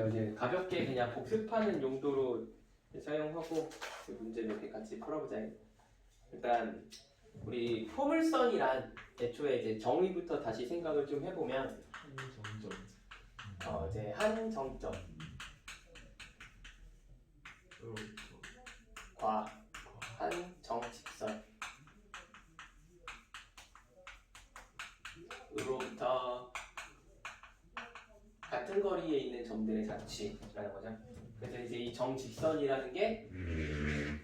그래서 이제 가볍게 그냥 복습하는 용도로 사용하고 그 문제를 이렇게 같이 풀어보자. 일단 우리 포물선이란 애초에 이제 정의부터 다시 생각을 좀 해보면 점점 어 이제 한 정점 과 한 정직선 으로부터 같은 거리에 있는 점들의 자취라는 거죠. 그래서 이제 이 정직선이라는 게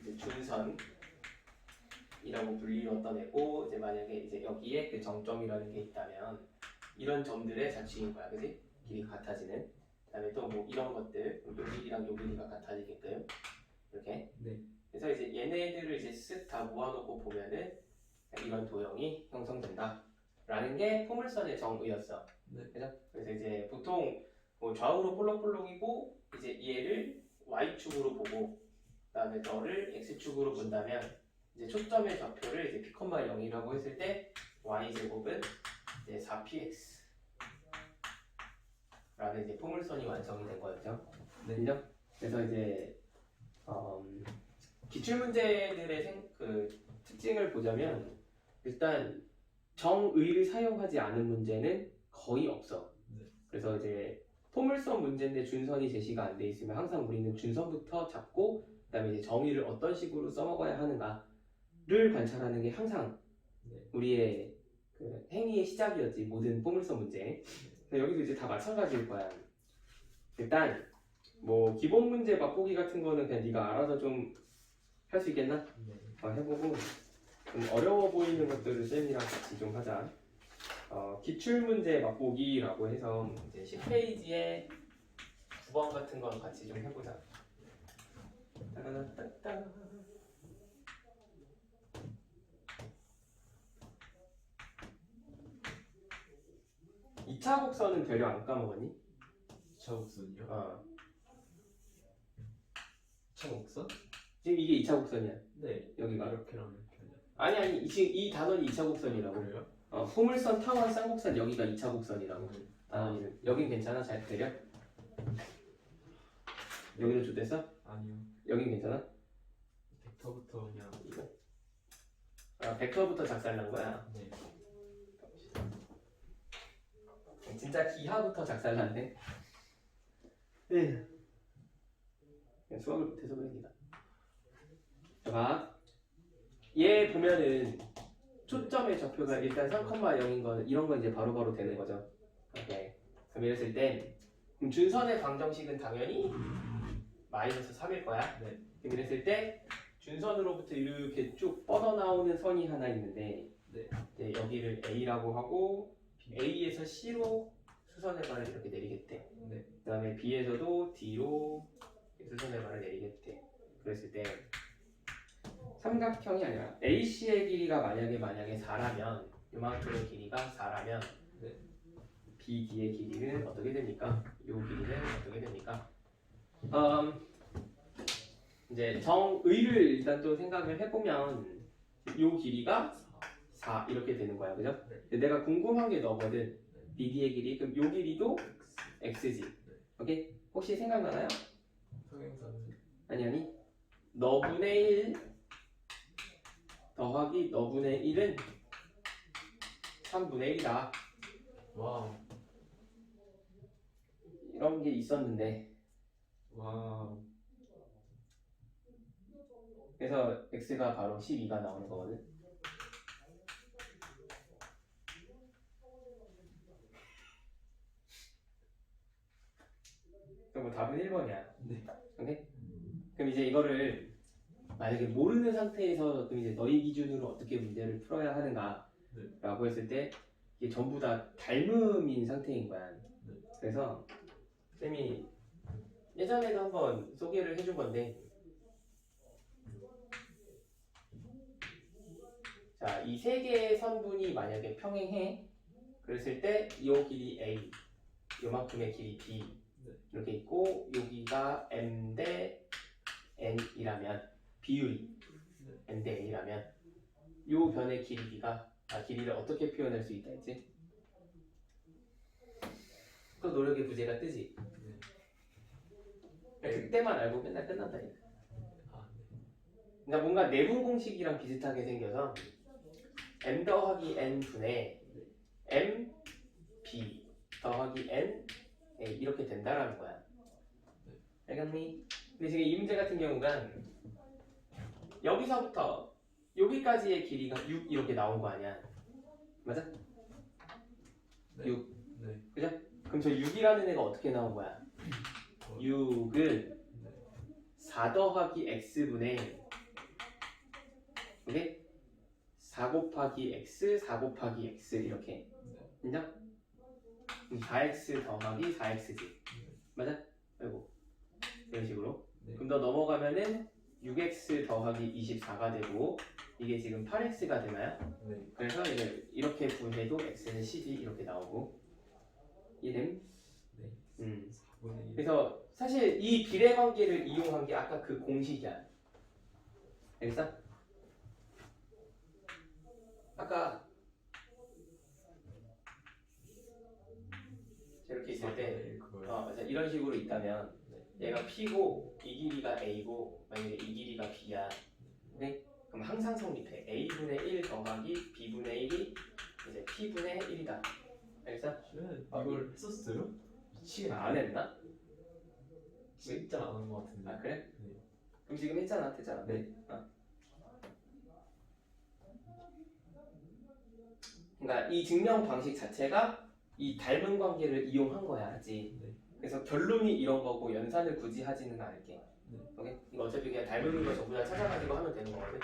이제 준선이라고 분리로 떠내고 이제 만약에 이제 여기에 그 정점이라는 게 있다면 이런 점들의 자취인 거야, 그지? 길이 같아지는. 그다음에 또 뭐 이런 것들, 요 길이랑 요 길이가 같아지게끔 이렇게. 네. 그래서 이제 얘네들을 이제 쓱 다 모아놓고 보면은 이런 도형이 형성된다라는 게 포물선의 정의였어. 네. 그래서 이제 보통 뭐 좌우로 볼록볼록이고 이제 얘를 y축으로 보고 그다음에 너를 x축으로 본다면 이제 초점의 좌표를 이제 p, 0이라고 했을 때 y 제곱은 이제 4px 라는 이제 포물선이 완성이 된 거였죠. 네. 인정? 그래서 이제 음, 기출 문제들의 생, 그 특징을 보자면 일단 정의를 사용하지 않은 문제는 거의 없어. 네. 그래서 이제 포물선 문제인데 준선이 제시가 안 돼 있으면 항상 우리는 준선부터 잡고 그다음에 이제 정의를 어떤 식으로 써먹어야 하는가를 관찰하는 게 항상 네. 우리의 그 행위의 시작이었지 모든 포물선 문제. 그래서 여기도 이제 다 마찬가지일 거야. 일단 뭐 기본 문제 맛보기 같은 거는 그냥 네가 알아서 좀 할 수 있겠나? 네. 어, 해보고 좀 어려워 보이는 것들을 쌤이랑 같이 좀 하자. 어, 기출 문제 맛보기라고 해서 이제 10페이지에 9번 같은 건 같이 좀 해보자. 따라따따. 이차 곡선은 되려 안 까먹었니? 차곡선이요? 어. 차 곡선? 지금 이게 2차 곡선이야. 네. 여기가. 이렇게랑 이렇게. 아니 아니 이- 지금 이 단원이 2차 곡선이라고. 그래요? 어, 포물선, 타원, 쌍곡선 여기가 2차 곡선이라고. 네. 단원이는 여긴 괜찮아? 잘 때려? 여기는 좋댔어? 아니요. 여긴 괜찮아? 벡터부터 그냥 아, 벡터부터 작살난 거야. 네. 진짜 기하부터 작살났네. 네. 그냥 수학을 못해서 그럽니다. 자, 봐. 얘 보면은 초점의 좌표가 일단 3,0인 거는 이런 건 이제 바로 바로 되는 거죠. 오케이. 그럼 이랬을 때 그럼 준선의 방정식은 당연히 마이너스 3일 거야. 네. 그럼 이랬을 때 준선으로부터 이렇게 쭉 뻗어나오는 선이 하나 있는데 네. 이제 여기를 A라고 하고 A에서 C로 수선의 발을 이렇게 내리겠대. 네. 그 다음에 B에서도 D로 수선의 발을 내리겠대. 그랬을 때 삼각형이 아니라 AC의 길이가 만약에 만약에 4라면 요만큼의 길이가 4라면 네. BD의 길이는 어떻게 됩니까? 요 길이는 어떻게 됩니까? 음, 이제 정의를 일단 또 생각을 해보면 요 길이가 4 이렇게 되는 거야, 그죠? 내가 궁금한 게 너거든. BD의 길이 그럼 요 길이도 X지. 오케이? 혹시 생각나나요? 아니 아니. 너분의 1 더하기 너분의 1은 3분의 1이다. 와우. 이런 게 있었는데 와우. 그래서 x가 바로 12가 나오는 거거든. 그럼 뭐 답은 1번이야. 네. 오케이? 그럼 이제 이거를 만약에 모르는 상태에서 그럼 이제 너희 기준으로 어떻게 문제를 풀어야 하는가라고 했을 때 이게 전부 다 닮음인 상태인 거야. 네. 그래서 쌤이 예전에도 한번 소개를 해준 건데 자, 이 세 개의 선분이 만약에 평행해 그랬을 때 이 길이 A 요만큼의 길이 B 네. 이렇게 있고 여기가 M 대 N이라면 비율이 네. M 대 N이라면 요 변의 길이가 아, 길이를 어떻게 표현할 수 있다 했지? 또 노력의 부재가 뜨지? 네. 그냥 그때만 알고 맨날 끝난다니까. 아, 네. 그러니까 뭔가 내분 공식이랑 비슷하게 생겨서 m 더하기 n 분의 m b 더하기 n a 이렇게 된다라는 거야. 알겠니? 근데 지금 이 문제 같은 경우가 여기서부터 여기까지의 길이가 6 이렇게 나온 거 아니야? 맞아? 네. 육. 네. 그럼 저 6이라는 애가 어떻게 나온 거야? 어, 6은 네. 4 더하기 x분의 오케이? 4 곱하기 x, 4 곱하기 x 이렇게 네. 인정? 4x 더하기 4x지 맞아? 아이고 이런 식으로 네. 그럼 더 넘어가면은 6x 더하기 24가 되고 이게 지금 8x가 되나요? 네. 그래서 이제 이렇게 구해도 x는 12 이렇게 나오고 이름 네. 음. 4분의 1. 그래서 사실 이 비례 관계를 이용한 게 아까 그 공식이야. 알겠어? 아까 이렇게 있을 때 그걸. 어, 맞아. 이런 식으로 있다면 네. 얘가 P고 이 길이가 A고 만약에 이 길이가 B야. 네? 그럼 항상 성립해. A분의 1 더하기 B분의 1이 이제 P분의 1이다. 알겠어? 어, 이걸 했었어요? 미치겠네. 아, 안 했나? 진짜 안 한 것 같은데. 아 그래? 네. 그럼 지금 했잖아, 됐잖아. 네. 어. 그러니까 이 증명 방식 자체가 이 닮은 관계를 이용한 거야, 알지? 네. 그래서 결론이 이런 거고 연산을 굳이 하지는 않을게. 네. 오케이? 이거 어차피 그냥 닮은 거 전부 다 찾아가지고 하면 되는 거거든.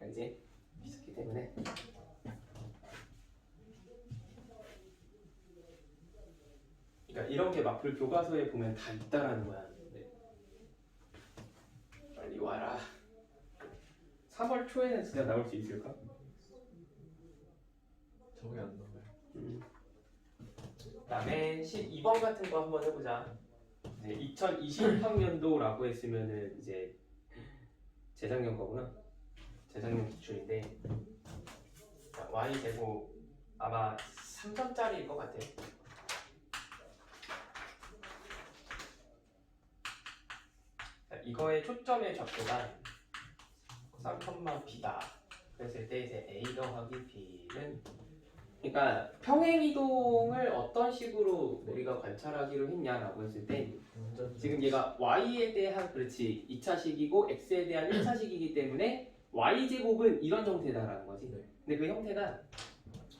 알지? 비슷하기 때문에. 그러니까 이런 게 마플 교과서에 보면 다 있다라는 거야. 네. 빨리 와라. 3월 초에는 진짜 나올 수 있을까? 저게 안. 음. 그다음에 12번 같은 거 한번 해보자. 이제 2020학년도라고 했으면은 이제 재작년 거구나. 재작년 기출인데 자, y 제곱 아마 3점짜리일 것 같아요. 자, 이거의 초점의 좌표가 3컴마 b다. 그랬을 때 이제 a 더하기 b는 그러니까 평행 이동을 어떤 식으로 우리가 관찰하기로 했냐라고 했을 때 지금 얘가 y에 대한 그렇지 2차식이고 x에 대한 1차식이기 때문에 y 제곱은 이런 형태다라는 거지. 네. 근데 그 형태가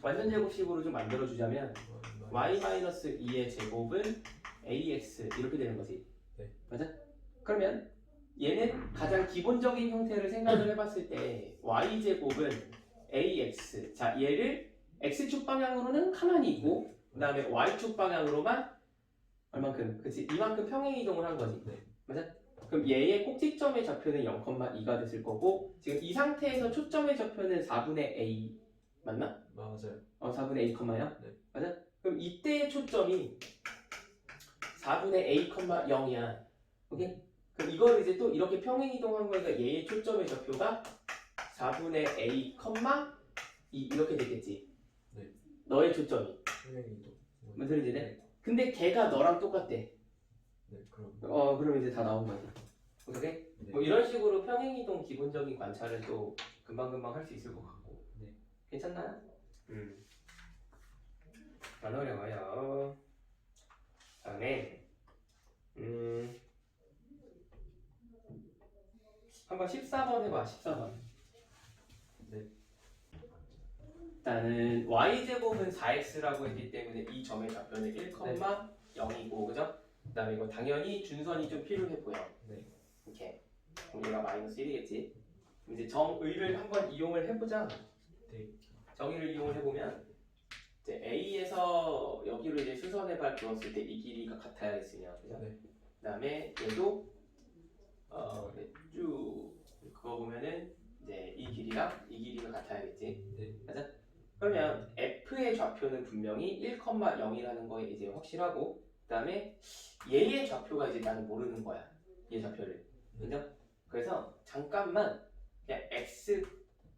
완전 제곱식으로 좀 만들어 주자면 y 마이너스 2의 제곱은 ax 이렇게 되는 거지. 네. 맞아? 그러면 얘는 가장 기본적인 형태를 생각을 해봤을 때 y 제곱은 ax. 자 얘를 x축 방향으로는 가만히 있고 그 다음에 y축 방향으로만 얼만큼? 그치 이만큼 평행 이동을 한 거지. 네. 맞아? 그럼 얘의 꼭지점의 좌표는 0,2가 됐을 거고 지금 이 상태에서 초점의 좌표는 4분의 a 맞나? 맞아요. 어 4분의 a, 0이야? 네. 맞아? 그럼 이때의 초점이 4분의 a, 0이야. 오케이? 그럼 이걸 이제 또 이렇게 평행 이동한 거니까 얘의 초점의 좌표가 4분의 a, 2 이렇게 되겠지. 네. 너의 초점이. 선생님도. 무슨 소리지? 네? 근데 걔가 너랑 똑같대. 네, 그럼. 어, 그럼 이제 다 나온 거지. 오케이? 네. 뭐 이런 식으로 평행 이동 기본적인 관찰은 또 금방금방 할 수 있을 것 같고. 네. 괜찮나요? 음. 안 어려워요. 다음에 음. 한번 14번 해봐. 14번. 네. 일단은 y제곱은 4x라고 했기 때문에 이 점의 좌표는 1,0이고 그죠? 그 다음에 이거 당연히 준선이 좀 필요해 보여 네. 이렇게 그럼 얘가 마이너스 1이겠지 이제 정의를 한번 이용을 해보자 네. 정의를 이용을 해보면 이제 A에서 여기로 이제 수선해발 그었을 때 이 길이가 같아야겠으며 그죠? 네. 그 다음에 얘도 어, 이렇게 쭉 그거 보면은 이제 이 길이랑 이 길이가 같아야겠지 네. 맞아? 그러면 F의 좌표는 분명히 1,0이라는 거에 이제 확실하고 그 다음에 얘의 좌표가 이제 나는 모르는 거야 얘 좌표를 그죠? 그래서 잠깐만 그냥 x1,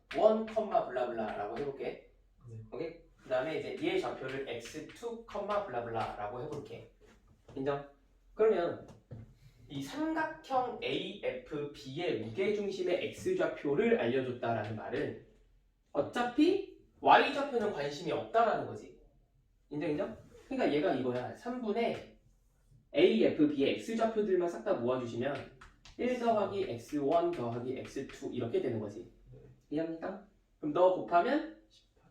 블라블라라고 해볼게 네. 오케이? 그 다음에 이제 얘의 좌표를 x2, 블라블라라고 해볼게 인정? 그러면 이 삼각형 AFB의 무게중심의 x좌표를 알려줬다라는 말은 어차피 y좌표는 관심이 없다라는 거지. 인정 인정? 그러니까 얘가 이거야. 3분의 AFB의 x좌표들만 싹 다 모아주시면 1 더하기 x1 더하기 x2 이렇게 되는 거지. 이해합니까? 그럼 너 곱하면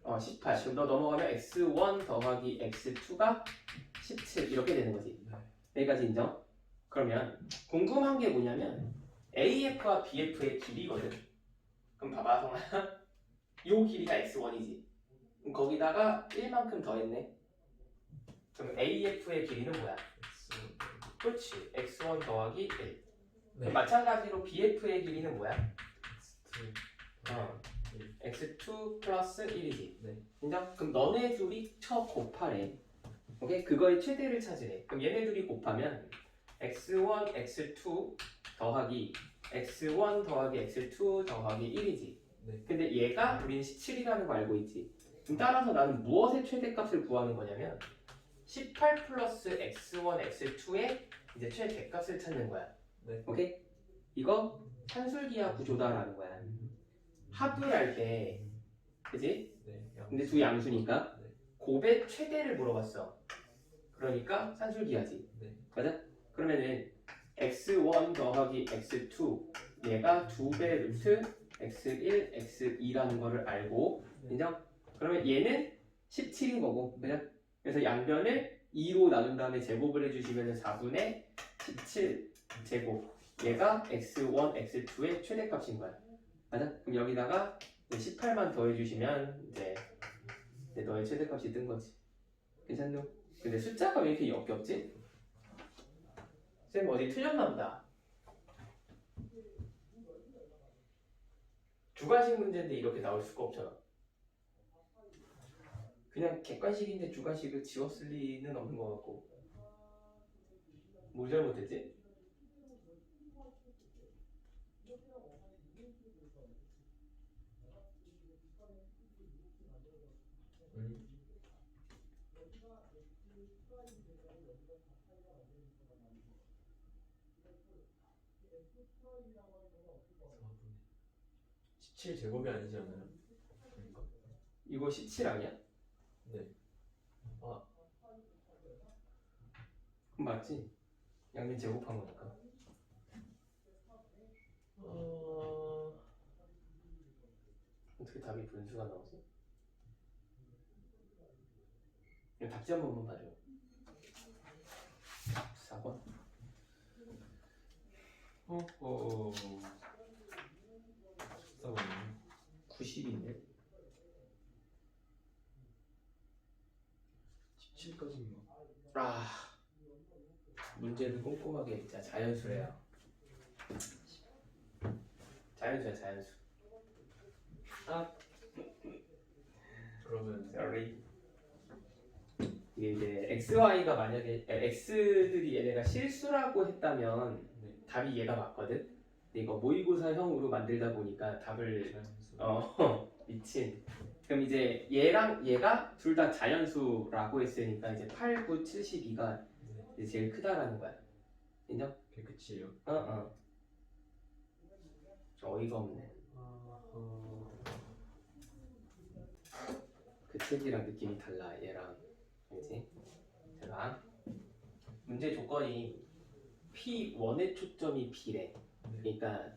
18. 어, 18. 그럼 너 넘어가면 x1 더하기 x2가 17 이렇게 되는 거지. 네. 여기까지 인정? 그러면 궁금한 게 뭐냐면 AF와 BF의 길이거든. 그럼 봐봐 성아. 요 길이가 x1이지. 그럼 거기다가 1만큼 더했네. 그럼 AF의 길이는 뭐야? 그렇지. x1 더하기 1. 네. 마찬가지로 BF의 길이는 뭐야? X2. 어. x2 플러스 1이지. 네. 인정? 그럼 너네 둘이 쳐 곱하래. 오케이? 그거의 최대를 찾으래. 그럼 얘네 둘이 곱하면 x1, x2 더하기 x1 더하기 x2 더하기 1이지. 네. 근데 얘가 우린 17이라는 거 알고 있지. 그럼 따라서 나는 무엇의 최대값을 구하는 거냐면 18 플러스 x1, x2의 이제 최대값을 찾는 거야. 네. 오케이? 이거 산술기하 구조다라는 거야. 합을 할 때, 그지? 네. 양- 근데 두 양수니까 네. 곱의 최대를 물어봤어. 그러니까 산술기하지. 네. 맞아? 그러면은 x1 더하기 x2 얘가 두배 루트 x1, x2라는 거를 알고 네. 인정? 그러면 얘는 17인 거고 그죠? 그래서 양변을 2로 나눈 다음에 제곱을 해주시면 4분의 17 제곱 얘가 x1, x2의 최대값인 거야 맞아? 그럼 여기다가 18만 더해주시면 이제, 이제 너의 최대값이 뜬 거지 괜찮노? 근데 숫자가 왜 이렇게 역겹지? 쌤 어디 틀렸나 보다. 주관식 문제인데 이렇게 나올 수가 없잖아. 그냥 객관식인데 주관식을 지웠을 리는 없는 것 같고. 뭘 잘못했지? 17 제곱이 아니지 않나요? 그러니까 이거 17 아니야? 네. 그럼 맞지? 양면 제곱한 거니까. 어... 어떻게 답이 분수가 나오지? 답지 한 번만 봐줘. 4번. 어... 14번이요 90인데. 17까지인가? 아. 문제를 꼼꼼하게 진짜 자연수래요. 자연수야 자연수. 그러면 Sorry. 이게 이제 x, y가 만약에 x들이 얘네가 실수라고 했다면 네. 답이 얘가 맞거든. 이거 모의고사형으로 만들다 보니까 답을 자연수 어 미친. 그럼 이제 얘랑 얘가 둘 다 자연수라고 했으니까 이제 8, 9, 72가 네. 이제 제일 크다라는 거야. 인정? 그게 끝이에요? 어 어. 어이가 없네. 어... 그 책이랑 느낌이 달라 얘랑 알지? 제가 문제 조건이 P1의 초점이 네. 그러니까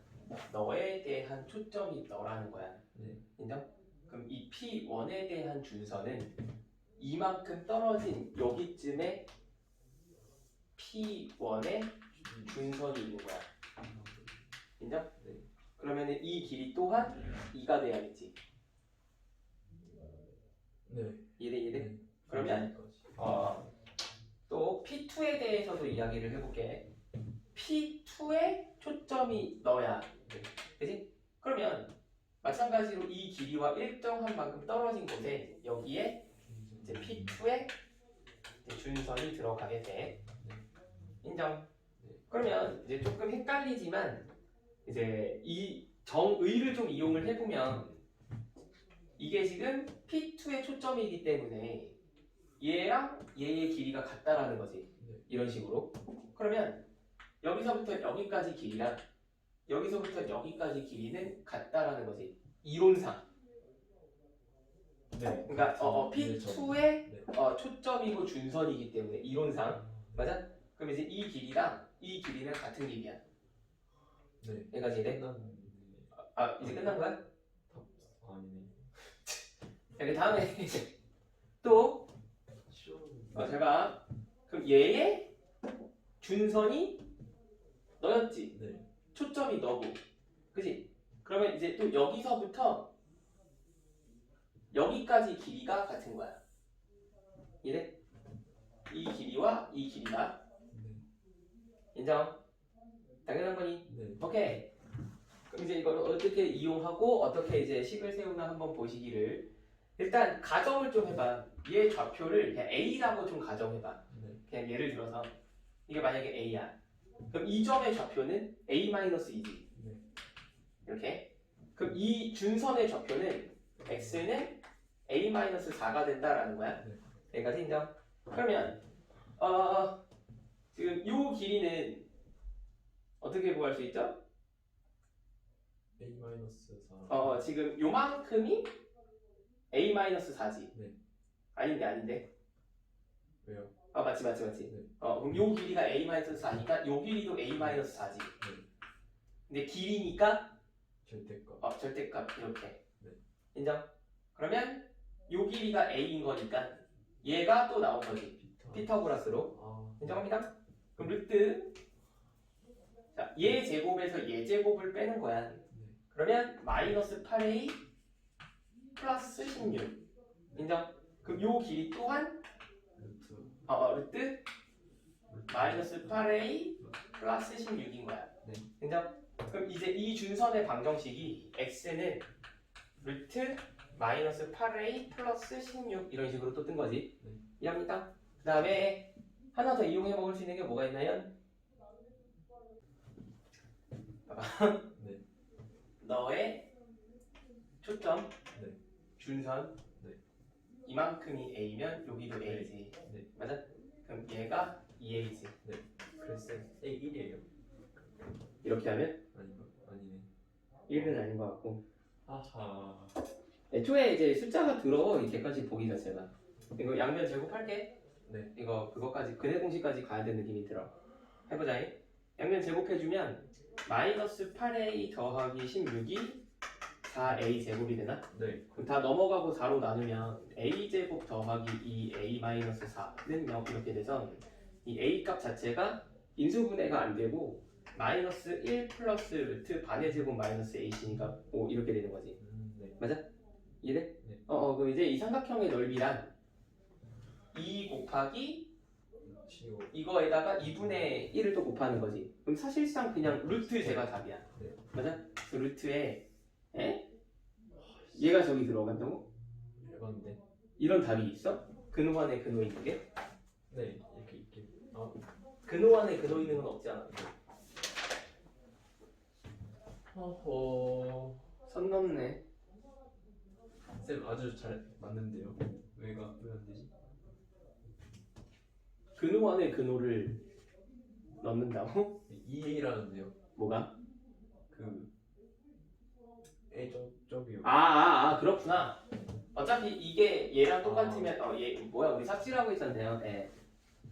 너에 대한 초점이 너라는 거야 네. 인정? 그럼 이 P1에 대한 준선은 이만큼 떨어진 여기쯤에 P1의 준선이 있는 거야 인정? 네. 그러면은 이 길이 또한 2가 돼야겠지 네. 이래 이래? 네. 그러면. 어, 또 P2에 대해서도 이야기를 해볼게. P2의 초점이 너야. 그지? 그러면 마찬가지로 이 길이와 일정한 만큼 떨어진 곳에 여기에 이제 P2의 준선이 들어가게 돼. 인정. 그러면 이제 조금 헷갈리지만 이제 이 정의를 좀 이용을 해보면 이게 지금 P2의 초점이기 때문에 얘랑 얘의 길이가 같다라는 거지. 네. 이런 식으로. 그러면 여기서부터 여기까지 길이랑 여기서부터 여기까지 길이는 같다라는 거지. 이론상. 네. 그러니까 어, 어, 네, 저- P2의 네. 어, 초점이고 준선이기 때문에 이론상 맞아? 그럼 이제 이 길이랑 이 길이는 같은 길이야. 네. 여기까지 돼? 끝났네. 아 이제 끝난 거야? 답 아니네. 여기 다음에 또. 어, 잘 봐. 그럼 얘의 준선이 너였지. 네. 초점이 너고. 그지? 그러면 이제 또 여기서부터 여기까지 길이가 같은 거야. 이래? 이 길이와 이 길이가 네. 인정? 당연한 거니? 네. 오케이. 그럼 이제 이걸 어떻게 이용하고 어떻게 이제 식을 세우나 한번 보시기를 일단 가정을 좀 해봐. 얘 좌표를 그냥 A라고 좀 가정해봐. 네. 그냥 예를 들어서 이게 만약에 A야. 그럼 이 점의 좌표는 A-2지. 네. 이렇게. 그럼 이 준선의 좌표는 X는 A-4가 된다라는 거야. 네. 여기까지 인정? 그러면 어 지금 요 길이는 어떻게 구할 수 있죠? A 마이너스 4. 어 지금 요만큼이 A-4지. 네. 아닌데 아닌데. 왜요? 아 맞지 맞지 맞지. 네. 어 그럼 요 길이가 A-4니까 요 길이도 A-4지. 네. 근데 길이니까 절대값. 어 절대값 이렇게. 네. 인정? 그러면 요 길이가 A인 거니까 얘가 또 나온 거지. 피타. 피타고라스로. 아. 인정합니다. 그럼 루트 자, 얘 제곱에서 얘 제곱을 빼는 거야. 네. 그러면 마이너스 8a 플러스 16 인정? 그럼 요 길이 또한. 어, 어, 루트. 마이너스 8a 플러스 16인 거야. 네. 인정? 그럼 이제 이 준선의 방정식이 x는 루트 마이너스 8a 플러스 16 이런 식으로 또 뜬 거지. 네. 이해합니까? 그 다음에 하나 더 이용해 먹을 수 있는 게 뭐가 있나요? 네. 너의 초점 네. 준선 네. 이만큼이 a면 여기도 네. a지. 네. 맞아? 그럼 얘가 2a지. 그래서 A 1이에요. 이렇게 하면 아닌가? 아니네. 1은 아닌 것 같고. 아하. 애초에 이제 숫자가 들어 이 개까지 보기 자체가. 이거 양면 제곱할게. 네. 이거 그거까지 근해 공식까지 가야 되는 느낌이 들어. 해보자. 양면 제곱해주면 마이너스 8a 더하기 16이 4a 제곱이 되나? 네. 그럼 다 넘어가고 4로 나누면 a 제곱 더하기 2a 마이너스 4는 0 이렇게 돼서 이 a 값 자체가 인수분해가 안 되고 마이너스 1 플러스 루트 반의 제곱 마이너스 a시니까 5 이렇게 되는 거지. 음, 네. 이해? 네. 어, 어, 그럼 이제 이 삼각형의 넓이란 2 곱하기 15. 이거에다가 2분의 1을 또 곱하는 거지. 그럼 사실상 그냥 루트 제가 답이야. 네. 맞아? 그 루트에 에? 얘가 저기 들어간다고? 에반데. 이런 답이 있어? 근호 안에 근호 있는 게? 네. 이렇게 있게. 아. 근호 안에 근호 있는 건 없지 않아? 어허. 선 넘네. 쌤 아주 잘 맞는데요. 왜가 왜 안 되지? 근호 안에 근호를 넣는다고? 2A라는데요. 뭐가? 그 A 저 저기요. 아, 아, 아, 그렇구나. 어차피 이게 얘랑 똑같으면, 어, 얘, 뭐야, 우리 삭제하고 있었네요. 예.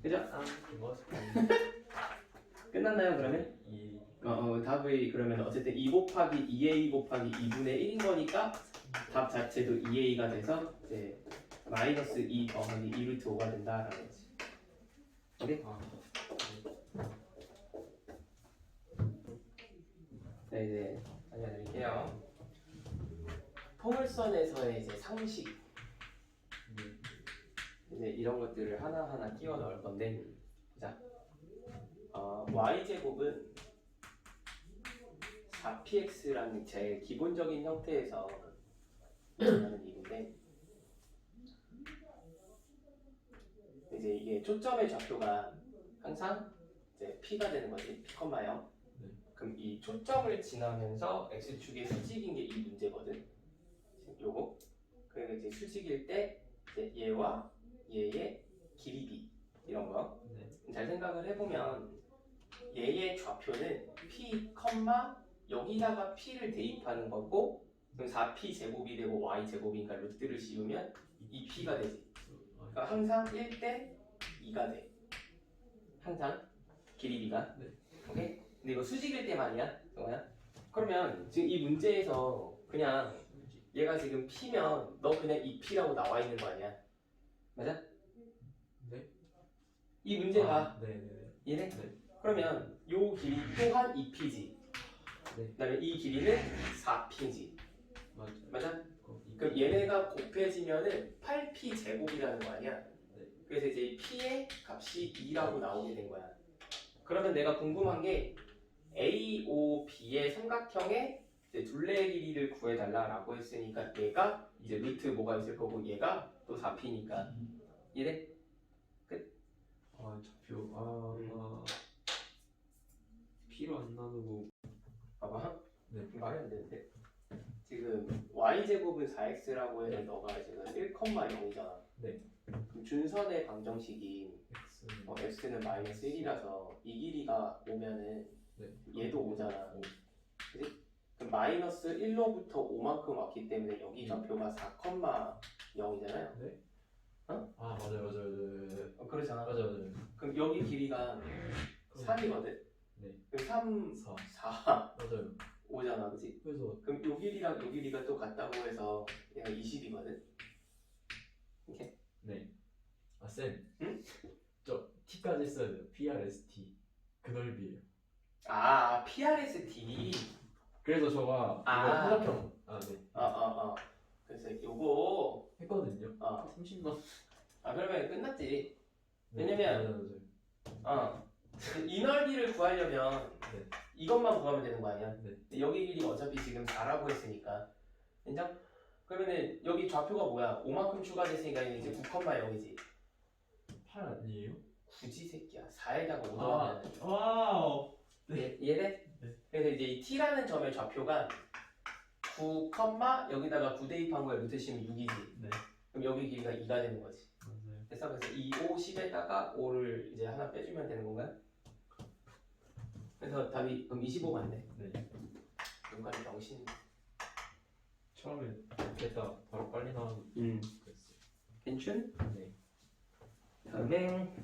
그죠? 아, 그거 끝났나요, 그러면? 2 어, 어, 답이 그러면 어쨌든 2 곱하기 2a 곱하기 2분의 1인 거니까 답 자체도 2a가 돼서 이제 마이너스 2 더하기 2 루트 5가 된다라는 거지. 오케이? 아. 네, 이제 알려드릴게요. 포물선에서의 이제 상식, 네. 이제 이런 것들을 하나하나 끼워 넣을 건데, 자, 어, y 제곱은 4px라는 제일 기본적인 형태에서 일어나는 일인데, 이제 이게 초점의 좌표가 항상 이제 p가 되는 거지, p, 0 네. 그럼 이 초점을 지나면서 x축의 수직인 게 이 문제거든. 요거. 그리고 이제 수직일 때 이제 얘와 얘의 길이 b 이런 거. 네. 잘 생각을 해보면 얘의 좌표는 p, 여기다가 p를 대입하는 거고 그럼 4p 제곱이 되고 y 제곱이니까 루트를 씌우면 이 p가 되지. 아, 그러니까 항상 1대 2가 돼. 항상 길이비가. 네. 오케이? 근데 이거 수직일 때만이야, 정호야. 그러면 지금 이 문제에서 그냥 얘가 지금 p면 너 그냥 이 p라고 나와 있는 거 아니야? 맞아? 네? 이 문제가 아, 네네네. 얘네? 네. 그러면 요 길이 또한 2p지. 네. 그다음에 이 길이는 4p지. 맞아요. 맞아? 어, 이- 그럼 얘네가 곱해지면은 8p 제곱이라는 거 아니야? 네. 그래서 이제 이 p의 값이 2라고 나오게 된 거야. 그러면 내가 궁금한 게 AOB의 삼각형의 이제 둘레의 길이를 구해달라라고 했으니까 얘가 이제 루트 뭐가 있을 거고 얘가 또 4p니까 이래? 아 좌표 아, 음. 아 피로 안 나누고 봐봐. 네. 말이 안 되는데. 지금 y제곱은 4x라고 해서 너가 지금 1,0이잖아. 네. 그럼 준선의 방정식이 X는 어, x는 마이너스 1이라서 이 길이가 오면은 네. 얘도 오잖아. 오. 그지? 마이너스 1로부터 5만큼 왔기 때문에 여기 음. 좌표가 4,0이잖아요. 아 맞아요 맞아요 맞아요 어, 그렇잖아. 맞아요 맞아요 그럼 여기 길이가 3이거든. 네. 그럼 3, 4 4 맞아요 오잖아. 그지? 그래서 그럼 요 길이랑 요 길이가 또 같다고 해서 얘가 20이거든. 이렇게. 네아쌤 응? 저 T까지 써야 돼요 PRST 그 넓이에요 아, PRST. 그래서 저가 아. 이거 삼각형 아네 어, 어, 어. 그래서 요거, 했거든요 어. 30만 아, 그러면 끝났지. 네, 왜냐면- 맞아요 어. 이 넓이를 구하려면 네. 이것만 구하면 되는 거 아니야? 네. 근데 여기 길이가 어차피 지금 4라고 했으니까. 인정? 그러면은 여기 좌표가 뭐야? 5만큼 추가됐으니까 이제 9,0이지. 8 아니에요? 굳이 새끼야. 4에다가 5 아 더하면 와우 네. 이해돼? 네. 그래서 이제 이 t라는 점의 좌표가 9, 여기다가 9 대입한 거에 루트 씌우면 6이지. 네 그럼 여기 길이가 2가 되는 거지. 맞아요 그래서 그래서 2, 5, 10에다가 5를 이제 하나 빼주면 되는 건가요? 그래서 답이 그럼 25 맞네. 네 눈깔이 병신. 처음에 됐다 바로 빨리 나와서 음. 그랬어요 괜춘? 네 다음에